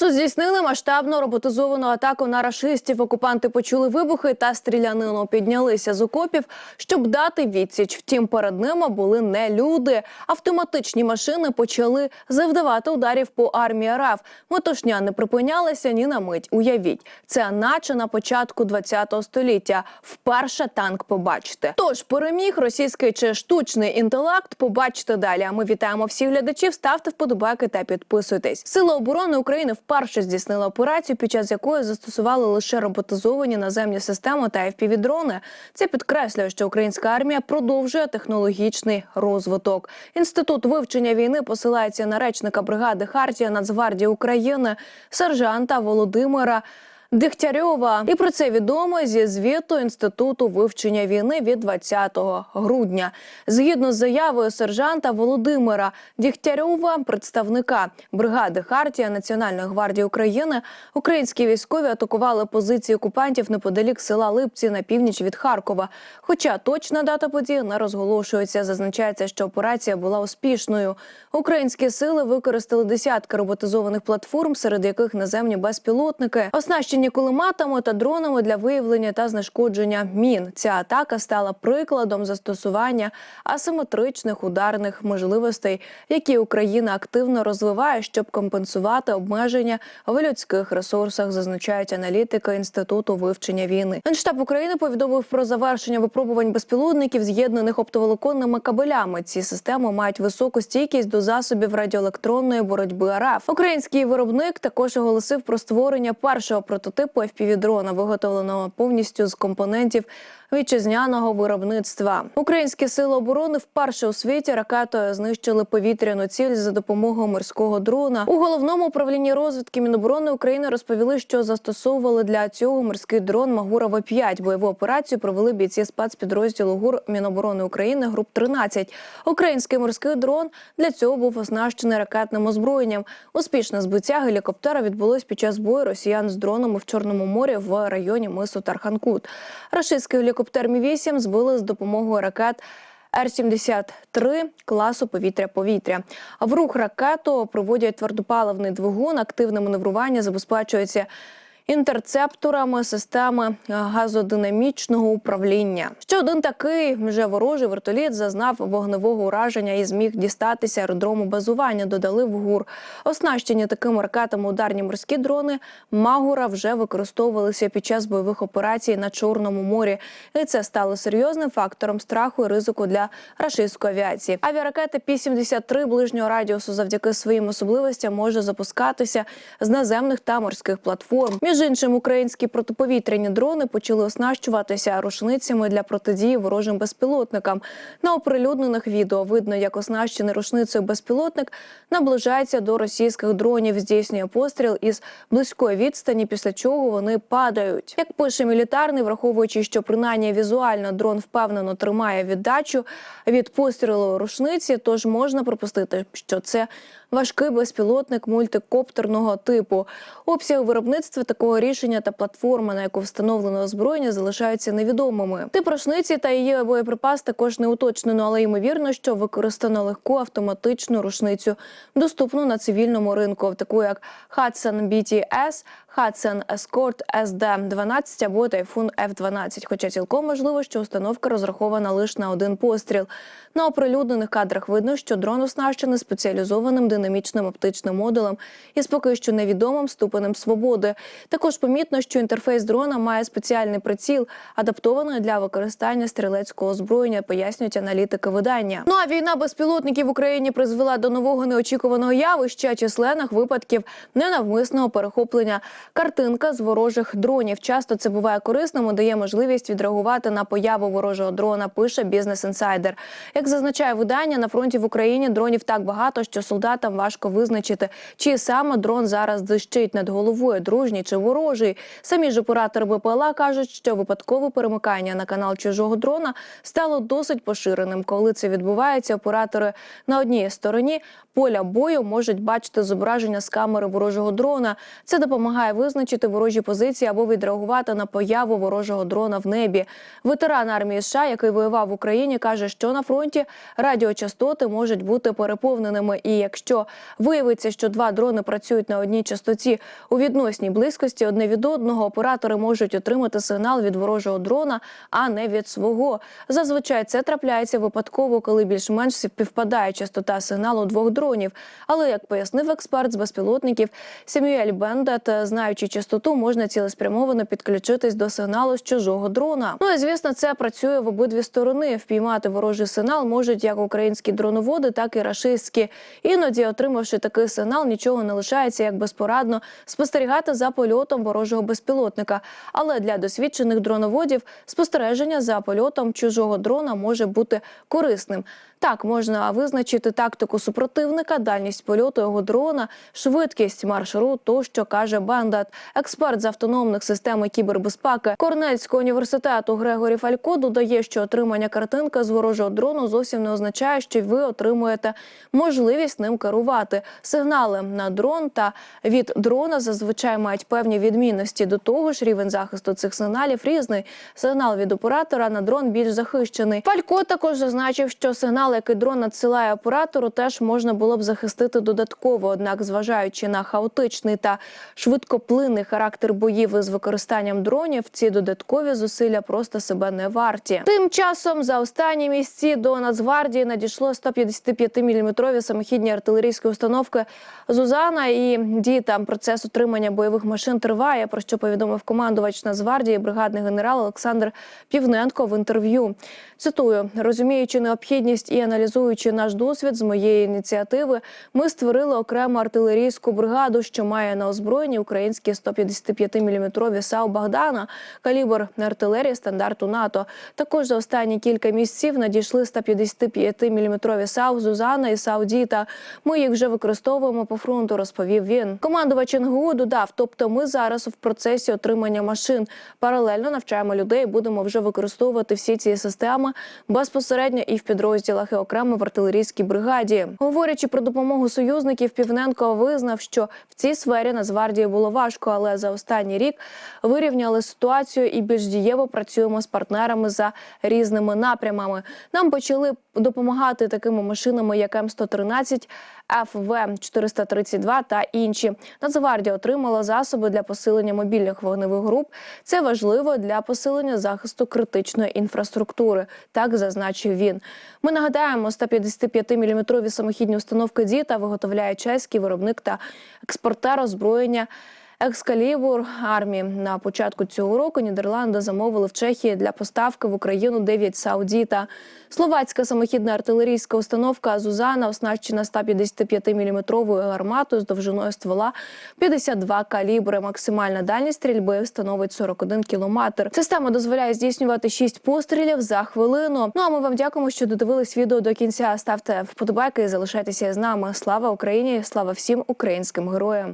Часу здійснили масштабну роботизовану атаку на рашистів. Окупанти почули вибухи та стрілянину. Піднялися з окопів, щоб дати відсіч. Втім, перед ними були не люди. Автоматичні машини почали завдавати ударів по армії РФ. Метушня не припинялася ні на мить. Уявіть, це наче на початку 20-го століття. Вперше танк побачите. Тож переміг російський чи штучний інтелект. Побачите далі. А ми вітаємо всіх глядачів. Ставте вподобайки та підписуйтесь. Сили оборони України вперше здійснила операцію, під час якої застосували лише роботизовані наземні системи та FPV-дрони. Це підкреслює, що українська армія продовжує технологічний розвиток. Інститут вивчення війни посилається на речника бригади Хартія Нацгвардії України сержанта Володимира. Дегтярьова, і про це відомо зі звіту інституту вивчення війни від 20 грудня. Згідно з заявою сержанта Володимира Дігтярьова, представника бригади Хартія Національної гвардії України, українські військові атакували позиції окупантів неподалік села Липці на північ від Харкова. Хоча точна дата події не розголошується. Зазначається, що операція була успішною. Українські сили використали десятки роботизованих платформ, серед яких наземні безпілотники, оснащені кулеметами та дронами для виявлення та знешкодження мін. Ця атака стала прикладом застосування асиметричних ударних можливостей, які Україна активно розвиває, щоб компенсувати обмеження в людських ресурсах, зазначають аналітики інституту вивчення війни. Генштаб України повідомив про завершення випробувань безпілотників, з'єднаних оптоволоконними кабелями. Ці системи мають високу стійкість до засобів радіоелектронної боротьби РФ. Український виробник також оголосив про створення першого прототипу FPV-дрона, виготовленого повністю з компонентів вітчизняного виробництва. Українські сили оборони вперше у світі ракетою знищили повітряну ціль за допомогою морського дрона. У головному управлінні розвідки Міноборони України розповіли, що застосовували для цього морський дрон Магура В-5. Бойову операцію провели бійці спецпідрозділу ГУР Міноборони України груп 13 Український морський дрон для цього був оснащений ракетним озброєнням. Успішне збиття гелікоптера відбулось під час бою росіян з дронами в Чорному морі в районі мису Тарханкут. Рашистський гелікоптер Мі-8 збили з допомогою ракет. Р-73 класу повітря-повітря. В рух ракету проводять твердопаливний двигун. Активне маневрування забезпечується інтерцепторами системи газодинамічного управління. Ще один такий вже ворожий вертоліт зазнав вогневого ураження і зміг дістатися аеродрому базування. Додали в ГУР. Оснащені такими ракетами ударні морські дрони Магура вже використовувалися під час бойових операцій на Чорному морі. І це стало серйозним фактором страху і ризику для рашистської авіації. Авіаракета Пі-73 ближнього радіусу завдяки своїм особливостям може запускатися з наземних та морських платформ. Між іншим, українські протиповітряні дрони почали оснащуватися рушницями для протидії ворожим безпілотникам. На оприлюднених відео видно, як оснащений рушницею безпілотник наближається до російських дронів, здійснює постріл із близької відстані, після чого вони падають. Як пише мілітарний, враховуючи, що принаймні візуально дрон впевнено тримає віддачу від пострілу рушниці, тож можна припустити, що це важкий безпілотник мультикоптерного типу. Обсяг виробництва такого рішення та платформа, на яку встановлено озброєння, залишаються невідомими. Тип рушниці та її боєприпас також не уточнено, але ймовірно, що використано легку автоматичну рушницю, доступну на цивільному ринку, таку як Hudson BTS, Hudson Escort SD-12 або Typhoon F-12. Хоча цілком можливо, що установка розрахована лише на один постріл. На оприлюднених кадрах видно, що дрон оснащений спеціалізованим динамічним оптичним модулем із поки що невідомим ступенем свободи. Також помітно, що інтерфейс дрона має спеціальний приціл, адаптований для використання стрілецького озброєння, пояснюють аналітики видання. Ну а війна безпілотників в Україні призвела до нового неочікуваного явища численних випадків ненавмисного перехоплення картинка з ворожих дронів. Часто це буває корисним дає можливість відреагувати на появу ворожого дрона. Пише бізнес інсайдер. Як зазначає видання, на фронті в Україні дронів так багато, що солдатам важко визначити, чи саме дрон зараз дищить над головою, дружній чи ворожий. Самі ж оператори БПЛА кажуть, що випадкове перемикання на канал чужого дрона стало досить поширеним. Коли це відбувається, оператори на одній стороні поля бою можуть бачити зображення з камери ворожого дрона. Це допомагає визначити ворожі позиції або відреагувати на появу ворожого дрона в небі. Ветеран армії США, який воював в Україні, каже, що на фронті радіочастоти можуть бути переповненими. І якщо виявиться, що два дрони працюють на одній частоті у відносній близькості одне від одного, оператори можуть отримати сигнал від ворожого дрона, а не від свого. Зазвичай це трапляється випадково, коли більш-менш співпадає частота сигналу двох дронів. Але як пояснив експерт з безпілотників Семюель Бендет, знаючи частоту, можна цілеспрямовано підключитись до сигналу з чужого дрона. Ну і звісно, це працює в обидві сторони. Впіймати ворожий сигнал можуть як українські дроноводи, так і рашистські. Іноді, отримавши такий сигнал, нічого не лишається як безпорадно спостерігати за польотом ворожого безпілотника. Але для досвідчених дроноводів спостереження за польотом чужого дрона може бути корисним. Так можна визначити тактику супротивника, дальність польоту його дрона, швидкість маршрут, тощо каже Бендат, експерт з автономних систем кібербезпеки Корнельського університету Грегорі Фалько додає, що отримання картинки з ворожого дрону зовсім не означає, що ви отримуєте можливість ним керувати. Сигнали на дрон та від дрона зазвичай мають певні відмінності. До того ж, рівень захисту цих сигналів різний. Сигнал від оператора на дрон більш захищений. Фалько також зазначив, що сигнал, який дрон надсилає оператору, теж можна було б захистити додатково. Однак, зважаючи на хаотичний та швидкоплинний характер боїв із використанням дронів, ці додаткові зусилля просто себе не варті. Тим часом за останні місяці до Нацгвардії надійшло 155-мм самохідні артилерійські установки Зузана і дії там процес отримання бойових машин триває. Про що повідомив командувач Нацгвардії, бригадний генерал Олександр Півненко в інтерв'ю. Цитую, розуміючи необхідність і аналізуючи наш досвід з моєї ініціативи, ми створили окрему артилерійську бригаду, що має на озброєнні українські 155-мм САУ Богдана, калібр артилерії стандарту НАТО. Також за останні кілька місяців надійшли 155-мм САУ Зузана і САУ Діта. Ми їх вже використовуємо по фронту, розповів він. Командувач НГУ додав, тобто ми зараз в процесі отримання машин. Паралельно навчаємо людей, будемо вже використовувати всі ці системи безпосередньо і в підрозділах, і окремо в артилерійській бригаді. Говорячи про допомогу союзників, Півненко визнав, що в цій сфері Нацгвардії було важко, але за останній рік вирівняли ситуацію і більш дієво працюємо з партнерами за різними напрямами. Нам почали допомагати такими машинами, як М113, ФВ 432 та інші. Нацгвардія отримала засоби для посилення мобільних вогневих груп. Це важливо для посилення захисту критичної інфраструктури. Так зазначив він. Ми нагадаємо, 155-мм самохідні установки діта виготовляє чеський виробник та експортер озброєння. Екскалібур армії на початку цього року Нідерланди замовили в Чехії для поставки в Україну 9 Саудіта. Словацька самохідна артилерійська установка Зузана оснащена 155-мм гарматою з довжиною ствола 52 калібри. Максимальна дальність стрільби становить 41 кілометр. Система дозволяє здійснювати 6 пострілів за хвилину. Ну а ми вам дякуємо, що додивились відео до кінця. Ставте вподобайки і залишайтеся з нами. Слава Україні! Слава всім українським героям!